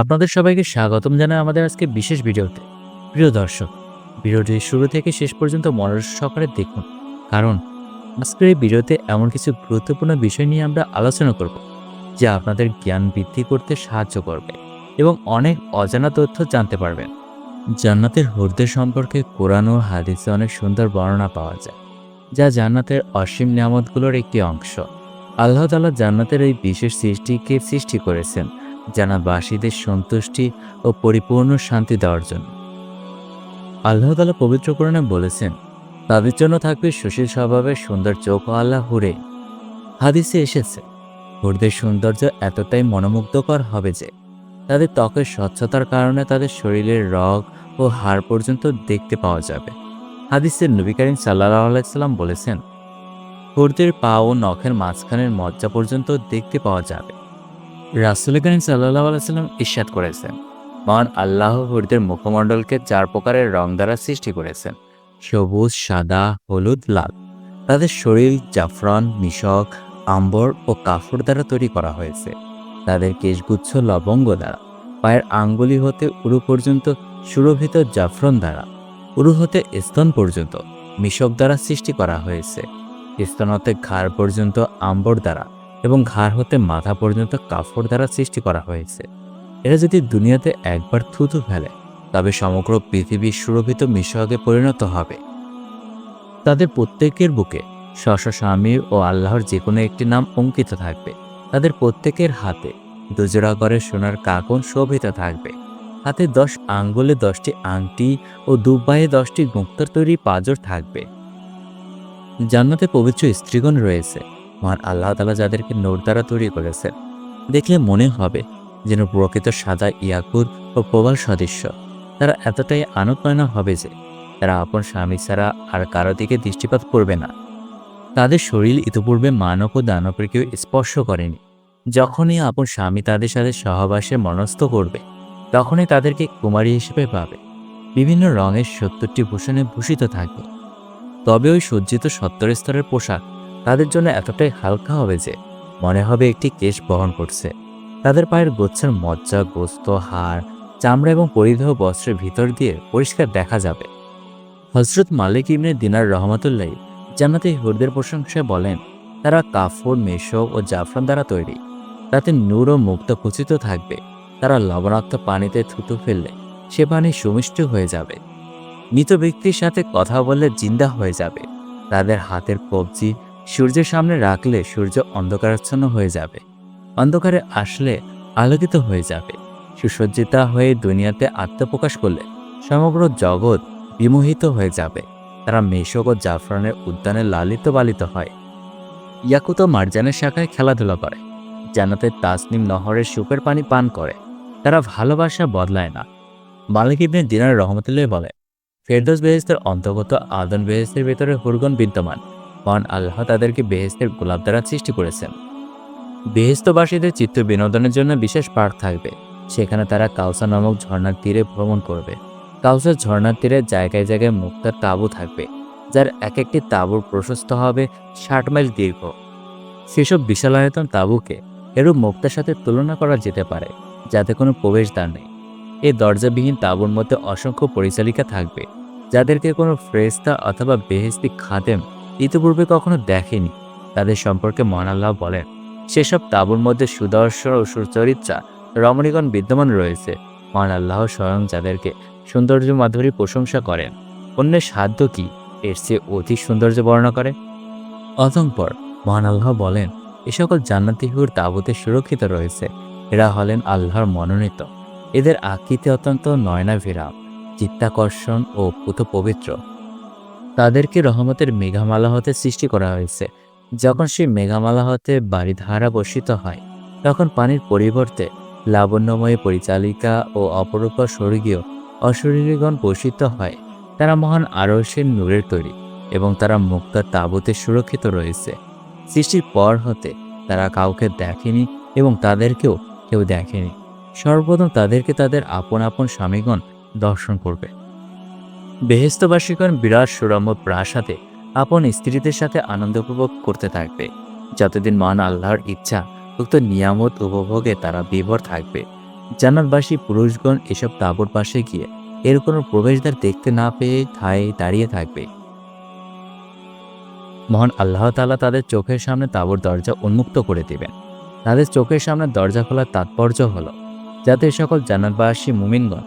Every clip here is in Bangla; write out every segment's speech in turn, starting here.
আপনাদের সবাইকে স্বাগতম জানাই আমাদের আজকে বিশেষ ভিডিওতে। প্রিয় দর্শক, ভিডিওটি শুরু থেকে শেষ পর্যন্ত মনোযোগ সহকারে দেখুন, কারণ আজকের এই ভিডিওতে এমন কিছু গুরুত্বপূর্ণ বিষয় নিয়ে আমরা আলোচনা করব, যা আপনাদের জ্ঞান বৃদ্ধি করতে সাহায্য করবে এবং অনেক অজানা তথ্য জানতে পারবেন জান্নাতের হুরদে সম্পর্কে কোরআন ও হাদিসে অনেক সুন্দর বর্ণনা পাওয়া যায়, যা জান্নাতের অসীম নিয়ামতগুলোর একটি অংশ। আল্লাহ তালা জান্নাতের এই বিশেষ সৃষ্টিকে সৃষ্টি করেছেন জানাবাসীদের সন্তুষ্টি ও পরিপূর্ণ শান্তি দেওয়ার জন্য। আল্লাহ তালা পবিত্র বলেছেন, তাদের জন্য থাকবে সুশীল স্বভাবের সুন্দর চোখ আল্লাহ হুরে। হাদিসে এসেছে, হুরদের সৌন্দর্য এতটাই মনোমুগ্ধকর হবে যে, তাদের ত্বকের স্বচ্ছতার কারণে তাদের শরীরের রগ ও হাড় পর্যন্ত দেখতে পাওয়া যাবে। হাদিসের নবী করিম সাল্লাহ আলাইসাল্লাম বলেছেন, হুরদের পা ও নখের মাঝখানের মজ্জা পর্যন্ত দেখতে পাওয়া যাবে। রাসুল করিম সাল্লাহ আলাইসাল্লাম ইস্যাত করেছেন। মহান আল্লাহ হুরদের মুখমণ্ডলকে চার প্রকারের রং দ্বারা সৃষ্টি করেছেন। সবুজ, সাদা, হলুদ, লাল। তাদের শরীর জাফরান, মিশক, আম্বর ও কাফর দ্বারা তৈরি করা হয়েছে। তাদের কেশগুচ্ছ লবঙ্গ দ্বারা, পায়ের আঙ্গুলি হতে উরু পর্যন্ত সুরভিত জাফরন দ্বারা, উরু হতে স্তন পর্যন্ত মিশক দ্বারা সৃষ্টি করা হয়েছে। স্তন হতে ঘাড় পর্যন্ত আম্বর দ্বারা এবং ঘাড় হতে মাথা পর্যন্ত কাফড় দ্বারা সৃষ্টি করা হয়েছে। এরা যদি দুনিয়াতে একবার থুতু ফেলে, তবে সমগ্র পৃথিবী সুরভিত মিশকে পরিণত হবে। তাদের প্রত্যেকের বুকে স্ব স্বামীর ও আল্লাহর যে কোনো একটি নাম অঙ্কিত থাকবে। তাদের প্রত্যেকের হাতে দুজোড়া করে সোনার কাকন শোভিত থাকবে। হাতে দশ আঙ্গুলে দশটি আংটি ও দুবায়ে দশটি মুক্তার তৈরি পাজর থাকবে। জান্নাতে পবিত্র স্ত্রীগণ রয়েছে। মহান আল্লাহ তালা যাদেরকে নোট দ্বারা তৈরি করেছেন। দেখলে মনে হবে যেন প্রকৃত সাদা ইয়াকুর ও প্রবাল সদৃশ্য। তারা এতটাই আনন্দময় হবে যে তারা আপন স্বামী ছাড়া আর কারও দিকে দৃষ্টিপাত করবে না। তাদের শরীর ইতিপূর্বে মানব ও দানবের কেউ স্পর্শ করেনি। যখনই আপন স্বামী তাদের সাথে সহবাসে মনস্থ করবে, তখনই তাদেরকে কুমারী হিসেবে পাবে। বিভিন্ন রঙের সত্তরটি ভূষণে ভূষিত থাকবে তবে ওই সজ্জিত সত্তর স্তরের পোশাক তাদের জন্য এতটাই হালকা হবে যে মনে হবে একটি কেশ বহন করছে। তাদের পায়ের গোচ্ছার মজ্জা, গোস্ত, হাড়, চামড়া এবং পরিধেয় বস্ত্রের ভিতর দিয়ে পরিষ্কার দেখা যাবে। হজরত মালিক ইবনে দিনার রহমতুল্লাহ জান্নাতে হুরদের প্রশংসায় বলেন, তারা কাফড় মেশক ও জাফরান দ্বারা তৈরি। তাতে নূর ও মুক্ত কুচিত থাকবে। তারা লবণাক্ত পানিতে থুতু ফেললে সে পানি সুমিষ্ট হয়ে যাবে। মৃত ব্যক্তির সাথে কথা বললে জিন্দা হয়ে যাবে। তাদের হাতের কবজি সূর্যের সামনে রাখলে সূর্য অন্ধকারাচ্ছন্ন হয়ে যাবে। অন্ধকারে আসলে আলোকিত হয়ে যাবে। সুসজ্জিতা হয়ে দুনিয়াতে আত্মপ্রকাশ করলে সমগ্র জগৎ বিমোহিত হয়ে যাবে। তারা মেশক ও জাফরানের উদ্যানে লালিত পালিত হয়। ইয়াকুত মার্জানের শাখায় খেলাধুলা করে। জান্নাতের তাসনিম নহরের সুপের পানি পান করে। তারা ভালোবাসা বদলায় না। মালিক ইবনে দিনার রহমতুল্লাহ বলে, ফেরদোস বেহেস্তের অন্তর্গত আদন বেহেস্তের ভেতরে হুরগন বিদ্যমান। মহান আল্লাহ তাদেরকে বেহেস্তের গোলাপ দ্বারা সৃষ্টি করেছেন। বেহেস্তবাসীদের চিত্ত বিনোদনের জন্য বিশেষ পার্ক থাকবে। সেখানে তারা কাউসা নামক ঝর্ণার তীরে ভ্রমণ করবে। কাউসার ঝর্ণার তীরে জায়গায় জায়গায় মুক্তার তাঁবু থাকবে, যার এক একটি তাঁবুর প্রশস্ত হবে ষাট মাইল দীর্ঘ। সেসব বিশালায়তন তাঁবুকে এরূপ মুক্তার সাথে তুলনা করা যেতে পারে, যাতে কোনো প্রবেশদ্বার নেই। এই দরজাবিহীন তাঁবুর মধ্যে অসংখ্য পরিচালিকা থাকবে, যাদেরকে কোনো ফ্রেস্তা অথবা বেহেস্তি খাদেম ইতিপূর্বে কখনো দেখেনি। তাদের সম্পর্কে মহানাল্লাহ বলেন, সেসব তাঁবুর মধ্যে সুদর্শন ও সুচরিত্রা রমণীগণ বিদ্যমান রয়েছে। মহান স্বয়ং যাদেরকে সৌন্দর্য মাধুরী প্রশংসা করেন। অন্যের সাধ্য কি? এর চেয়ে অধিক সৌন্দর্য বর্ণনা করে? অতঃপর মহান আল্লাহ বলেন, এ সকল জান্নাতিহুর তাবুতে সুরক্ষিত রয়েছে। এরা হলেন আল্লাহর মনোনীত। এদের আকৃতি অত্যন্ত নয়না নয়নাভিরাম, চিত্তাকর্ষণ ও পুত পবিত্র তাদেরকে রহমতের মেঘামালা হতে সৃষ্টি করা হয়েছে। যখন সেই মেঘামালা হতে বাড়িধারা বর্ষিত হয়, তখন পানির পরিবর্তে লাবণ্যময় পরিচালিকা ও অপরূপ স্বর্গীয় অশরীরগণ পোষিত হয়। তারা মহান আরসের নূরের তৈরি এবং তারা মুক্তার তাঁবুতে সুরক্ষিত রয়েছে। সৃষ্টির পর হতে তারা কাউকে দেখেনি এবং তাদেরকেও কেউ দেখেনি। সর্বপ্রথম তাদেরকে তাদের আপন আপন স্বামীগণ দর্শন করবে। বেহেস্তবাসীগণ বিরাট সুরম্য প্রাসাদে আপন স্ত্রীদের সাথে আনন্দ উপভোগ করতে থাকবে। যতদিন মহান আল্লাহর ইচ্ছা, উক্ত নিয়ামত উপভোগে তারা বিভোর থাকবে। জান্নাতবাসী পুরুষগণ এসব তাঁবুর পাশে গিয়ে এর কোনো প্রবেশদ্বার দেখতে না পেয়ে ঠায় দাঁড়িয়ে থাকবে। মহান আল্লাহ তালা তাদের চোখের সামনে তাঁবুর দরজা উন্মুক্ত করে দিবেন। তাদের চোখের সামনে দরজা খোলার তাৎপর্য হলো, যাতে সকল জান্নাতবাসী মুমিনগণ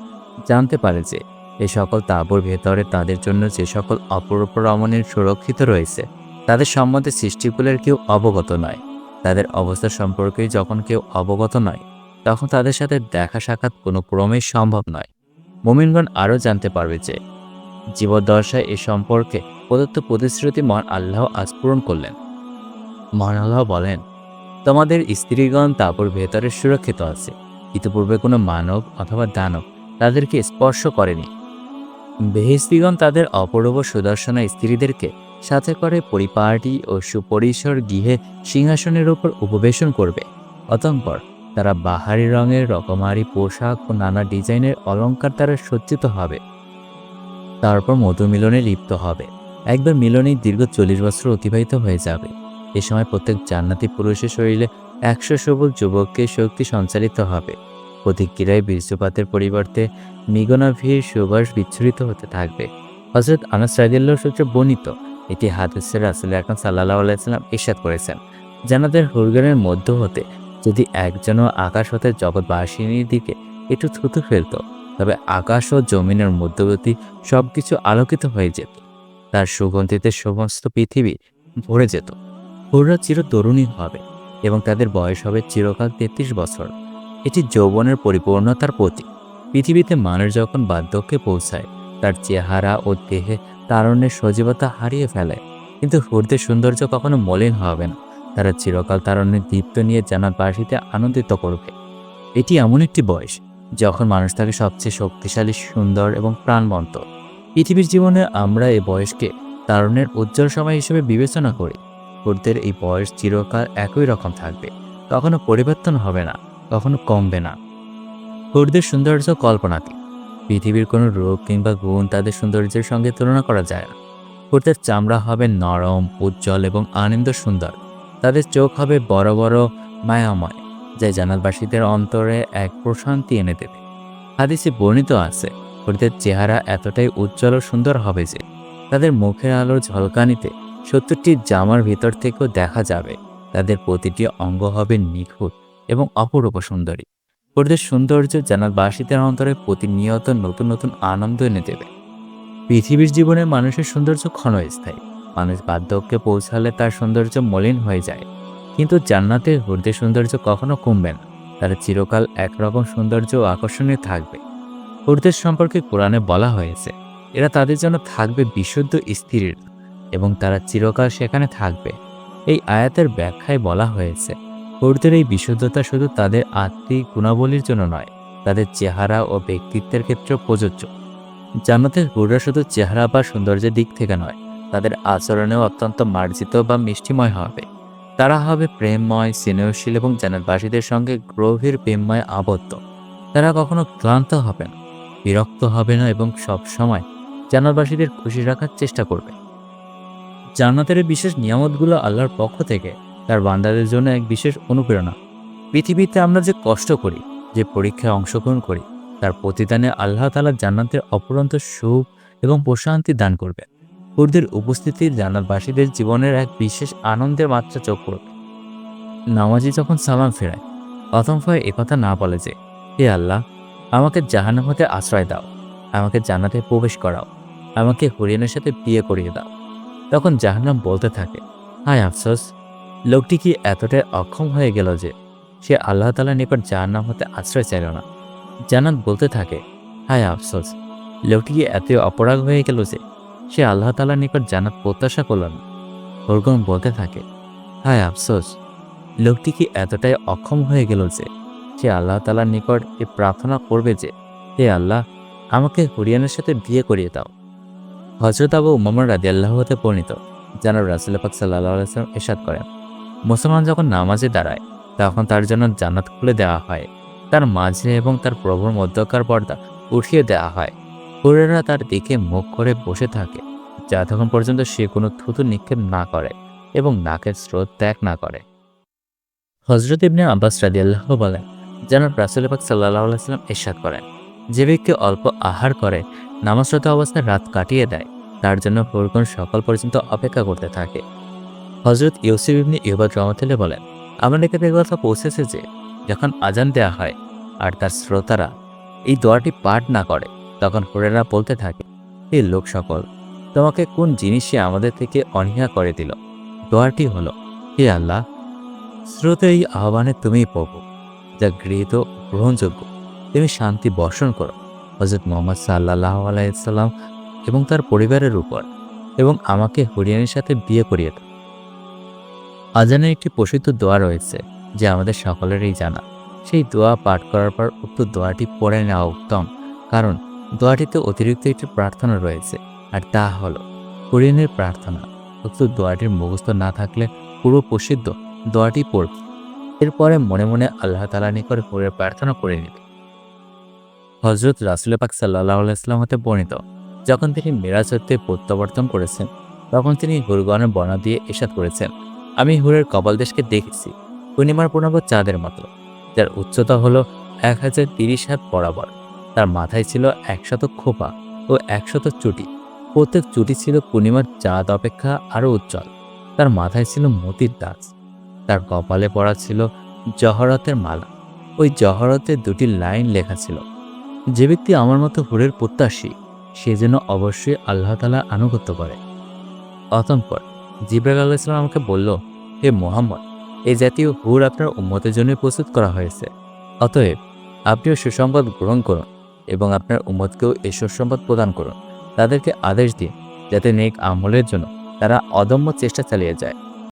জানতে পারে যে এ সকল তাঁবুর ভেতরে তাদের জন্য যে সকল অপরূপ রমণীর সুরক্ষিত রয়েছে, তাদের সম্বন্ধে সৃষ্টিকুলের কেউ অবগত নয়। তাদের অবস্থা সম্পর্কে যখন কেউ অবগত নয়, তখন তাদের সাথে দেখা সাক্ষাৎ কোনো ক্রমেই সম্ভব নয়। মুমিনগণ আরও জানতে পারবে যে, জীবদ্দশায় এ সম্পর্কে প্রদত্ত প্রতিশ্রুতি মহান আল্লাহ আজ পূরণ করলেন। মহান আল্লাহ বলেন, তোমাদের স্ত্রীগণ তারপর ভেতরে সুরক্ষিত আছে। ইতিপূর্বে কোনো মানব অথবা দানব তাদেরকে স্পর্শ করেনি। বেহেস্তিগণ তাদের অপূর্ব সুদর্শনা স্ত্রীদেরকে সাথে করে পরিপাটি ও সুপরিসর গৃহে সিংহাসনের উপর উপবেশন করবে। অতঃপর তারা বাহারি রঙের রকমারি পোশাক ও নানা ডিজাইনের অলংকার দ্বারা সজ্জিত হবে। তারপর মধুমিলনে লিপ্ত হবে। একবার মিলনেই দীর্ঘ চল্লিশ বছর অতিবাহিত হয়ে যাবে। এ সময় প্রত্যেক জান্নাতি পুরুষের শরীরে একশো সবল যুবককে শক্তি সঞ্চালিত হবে। প্রতিক্রিয়ায় বীর্যপাতের পরিবর্তে মিগনাভির সুবাস বিচ্ছুরিত হতে থাকবে। হজরত আনাস রাজিল্লাহ সূত্রে বর্ণিত, এটি হাদিসের রাসুল এখন সাল্লাহ আলাইসাল্লাম ইরশাদ করেছেন। জানাদের হুরগানের মধ্য হতে যদি একজনও আকাশ হতে জগৎবাসিনীর দিকে একটু থুতু ফেলত, তবে আকাশ ও জমিনের মধ্যবর্তী সব কিছু আলোকিত হয়ে যেত। তার সুগন্ধিতে সমস্ত পৃথিবী ভরে যেত। হুররা চির তরুণী হবে এবং তাদের বয়স হবে চিরকাল তেত্রিশ বছর। এটি যৌবনের পরিপূর্ণতার প্রতীক। পৃথিবীতে মানুষ যখন বার্ধক্যে পৌঁছায়, তার চেহারা ও দেহে তারণের সজীবতা হারিয়ে ফেলে। কিন্তু হুরদের সৌন্দর্য কখনো মলিন হবে না। তারা চিরকাল তারণের দীপ্ত নিয়ে জানার জানাতবাসীতে আনন্দিত করবে। এটি এমন একটি বয়স, যখন মানুষ তাকে সবচেয়ে শক্তিশালী, সুন্দর এবং প্রাণবন্ত। পৃথিবীর জীবনে আমরা এই বয়সকে তারণের উজ্জ্বল সময় হিসেবে বিবেচনা করি। হুরদের এই বয়স চিরকাল একই রকম থাকবে। কখনো পরিবর্তন হবে না। কখনো কমবে না। হুরদের সৌন্দর্য কল্পনাতীত। পৃথিবীর কোনো রোগ কিংবা গুণ তাদের সৌন্দর্যের সঙ্গে তুলনা করা যায় না। হুরদের চামড়া হবে নরম, উজ্জ্বল এবং আনন্দ সুন্দর। তাদের চোখ হবে বড় বড় মায়াময়, যা জানালবাসীদের অন্তরে এক প্রশান্তি এনে দেবে। হাদিসে বর্ণিত আছে, হুরদের চেহারা এতটাই উজ্জ্বল ও সুন্দর হবে যে, তাদের মুখের আলোর ঝলকানিতে সত্তরটি জামার ভিতর থেকেও দেখা যাবে। তাদের প্রতিটি অঙ্গ হবে নিখুঁত। এবং অপরূপ সুন্দরী। ওদের সৌন্দর্য জানালবাসীদের অন্তরে প্রতিনিয়ত নতুন নতুন আনন্দ এনে দেবে। পৃথিবীর জীবনে মানুষের সৌন্দর্য ক্ষণস্থায়ী। মানুষ বার্ধক্যে পৌঁছালে তার সৌন্দর্য মলিন হয়ে যায়। কিন্তু জান্নাতের হৃদয় সৌন্দর্য কখনো কমবে না। তারা চিরকাল একরকম সৌন্দর্য ও আকর্ষণীয় থাকবে। হৃদয় সম্পর্কে কোরআনে বলা হয়েছে, এরা তাদের জন্য থাকবে বিশুদ্ধ স্থির এবং তারা চিরকাল সেখানে থাকবে। এই আয়াতের ব্যাখ্যায় বলা হয়েছে হুরদের এই বিশুদ্ধতা শুধু তাদের আত্মিক গুণাবলীর জন্য নয়, তাদের চেহারা ও ব্যক্তিত্বের ক্ষেত্রে প্রযোজ্য। জান্নাতের হুররা শুধু চেহারা বা সৌন্দর্যের দিক থেকে নয়, তাদের আচরণেও অত্যন্ত মার্জিত বা মিষ্টিময় হবে। তারা হবে প্রেমময়, স্নেহশীল এবং জান্নাতবাসীদের সঙ্গে গভীর প্রেমময় আবদ্ধ। তারা কখনো ক্লান্ত হবে না, বিরক্ত হবে না এবং সব সময় জান্নাতবাসীদের খুশি রাখার চেষ্টা করবে। জান্নাতের বিশেষ নিয়ামতগুলো আল্লাহর পক্ষ থেকে তার বান্দাদের জন্য এক বিশেষ অনুপ্রেরণা। পৃথিবীতে আমরা যে কষ্ট করি, যে পরীক্ষায় অংশগ্রহণ করি, তার প্রতিদানে আল্লাহ তালা জান্নাতের অপরন্ত সুখ এবং প্রশান্তি দান করবে হুরদের উপস্থিতির জান্নাতবাসীদের জীবনের এক বিশেষ আনন্দের মাত্রা চোখ করবে। নামাজি যখন সালাম ফেরায়, প্রথম ভয়ে একথা না বলে যে, হে আল্লাহ, আমাকে জাহান্নাম হতে আশ্রয় দাও, আমাকে জান্নাতে প্রবেশ করাও, আমাকে হরিয়ানের সাথে বিয়ে করিয়ে দাও। তখন জাহান্নাম বলতে থাকে, হায় আফসোস লোকটি কি এতটাই অক্ষম হয়ে গেল যে সে আল্লাহ তালার নিকট জাহান্নাম হতে আশ্রয় চাইল না? জান্নাত বলতে থাকে, হায় আফসোস, লোকটি কি এত অপরাগ হয়ে গেল যে সে আল্লাহ তালার নিকট জান্নাত প্রত্যাশা করল না? হরগম বলতে থাকে, হায় আফসোস, লোকটি কি এতটাই অক্ষম হয়ে গেল যে সে আল্লাহ তালার নিকট এ প্রার্থনা করবে যে, হে আল্লাহ, আমাকে হরিয়ানের সাথে বিয়ে করিয়ে দাও। হজরত আবু উমামর রাজি আল্লাহ হতে পরিণত জানাব রাসুল পাক সাল্লাহ আলাইসলাম এরশাদ করেন। মুসলমান যখন নামাজে দাঁড়ায়, তখন তার জন্য জান্নাত খুলে দেওয়া হয়। তার মাঝে এবং তার প্রভুর মধ্যকার পর্দা উঠিয়ে দেওয়া হয়। হুরেরা তার দিকে মুখ করে বসে থাকে যতক্ষণ পর্যন্ত সে কোনো থুতু নিক্ষেপ না করে এবং নাকের স্রোত ত্যাগ না করে। হজরত ইবনে আব্বাস রাদিয়াল্লাহ বলেন, যেন রাসুল পাক সাল্লাহ আলাইসাল্লাম এরশাদ করেন, যে ব্যক্তি অল্প আহার করে নামাজরত অবস্থায় রাত কাটিয়ে দেয়, তার জন্য ফোরকন সকাল পর্যন্ত অপেক্ষা করতে থাকে। হজরত ইউসিফ ইবনি ইহবাদ রহমতুল্লাহ বলেন কাছে এই কথা পৌঁছেছে যে, যখন আজান দেয়া হয় আর তার শ্রোতারা এই দোয়াটি পাঠ না করে, তখন হুরেরা বলতে থাকে এই লোক সকল, তোমাকে কোন জিনিসে আমাদের থেকে অনীহা করে দিল? দোয়াটি হলো, হে আল্লাহ, শ্রোতে এই আহ্বানে তুমিই প্রভু, যা গৃহীত গ্রহণযোগ্য। তুমি শান্তি বর্ষণ করো হজরত মোহাম্মদ সাল্লাহ আলাইসাল্লাম এবং তার পরিবারের উপর এবং আমাকে হরিয়ানির সাথে বিয়ে করিয়ে দাও। আজানের একটি প্রসিদ্ধ দোয়া রয়েছে, যে আমাদের সকলেরই জানা। সেই দোয়া পাঠ করার পর উক্ত দোয়াটি পড়ে নেওয়া উত্তম, কারণ দোয়াটিতে অতিরিক্ত একটি প্রার্থনা রয়েছে, আর তা হল হরিয়ানের প্রার্থনা। উক্ত দোয়াটির মুখস্থ না থাকলে পুরো প্রসিদ্ধ দোয়াটি পড়বে। এরপরে মনে মনে আল্লাহ তালা নিকট হুরের প্রার্থনা করে নিবে। হজরত রাসুল পাক সাল্লাহ আলাইসলাম হতে বর্ণিত, যখন তিনি মেরাজ হতে প্রত্যাবর্তন করেছেন, তখন তিনি হুরগণের বর্ণা দিয়ে এসাদ করেছেন। আমি হুরের কপাল দেশকে দেখেছি, পূর্ণিমার পূর্ণাঙ্গ চাঁদের মতো, যার উচ্চতা হলো এক হাজার তিরিশ হাত বরাবর। তার মাথায় ছিল একশত খোপা ও একশত চুটি। প্রত্যেক চুটি ছিল পূর্ণিমার চাঁদ অপেক্ষা আরও উজ্জ্বল। তার মাথায় ছিল মতির দাস তার কপালে পড়া ছিল জহরতের মালা। ওই জহরতে দুটি লাইন লেখা ছিল, যে ব্যক্তি আমার মতো হুরের প্রত্যাশী, সে যেন অবশ্যই আল্লাহ তালা আনুগত্য করে। অতঃপর জিব্রাইল আল্লাহ ইসলাম আমাকে বলল, হে মোহাম্মদ, এই জাতীয় হুর আপনার উম্মতের জন্য প্রস্তুত করা হয়েছে। অতএব আপনিও সুসংবাদ গ্রহণ করুন এবং আপনার উম্মতকেও এই সুসংবাদ প্রদান করুন। তাদেরকে আদেশ দিন যাতে নেক আমলের জন্য তারা অদম্য চেষ্টা চালিয়ে যায়।